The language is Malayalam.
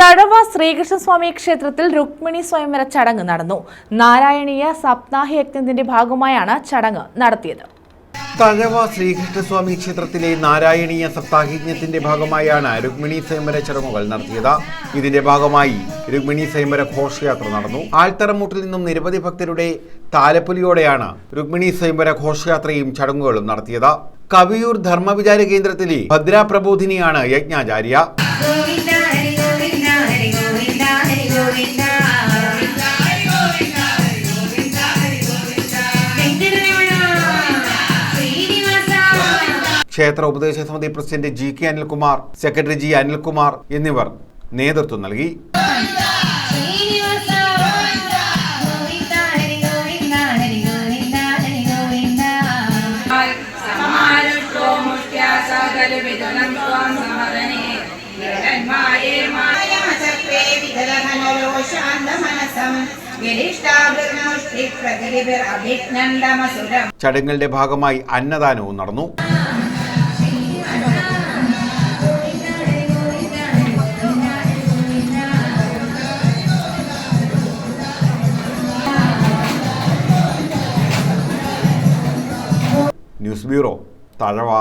തഴവ ശ്രീകൃഷ്ണസ്വാമി ക്ഷേത്രത്തിൽ രുക്മിണി സ്വയംവര ചടങ്ങ് നടന്നു. നാരായണീയ സപ്താഹ യജ്ഞത്തിന്റെ ഭാഗമായാണ് ചടങ്ങ് നടത്തിയത്. തഴവ ശ്രീകൃഷ്ണസ്വാമി ക്ഷേത്രത്തിലെ നാരായണീയ സപ്താഹയജ്ഞത്തിന്റെ ഭാഗമായാണ് രുക്മിണി സ്വയംവര ചടങ്ങുകൾ നടത്തിയത്. ഇതിന്റെ ഭാഗമായി രുക്മിണി സ്വയംവര ഘോഷയാത്ര നടന്നു. ആൽത്തറമൂട്ടിൽ നിന്നും നിരവധി ഭക്തരുടെ താലപ്പൊലിയോടെയാണ് രുക്മിണി സ്വയംവര ഘോഷയാത്രയും ചടങ്ങുകളും നടത്തിയത്. കവിയൂർ ധർമ്മവിചാര കേന്ദ്രത്തിലെ ഭദ്രാപ്രബോധിനിയാണ് യജ്ഞാചാര്യ. ക്ഷേത്ര ഉപദേശ സമിതി president G K Anilkumar secretary G Anilkumar എന്നിവർ നേതൃത്വം നൽകി. ചടങ്ങുകളുടെ ഭാഗമായി അന്നദാനവും നടന്നു. News bureau Thazhava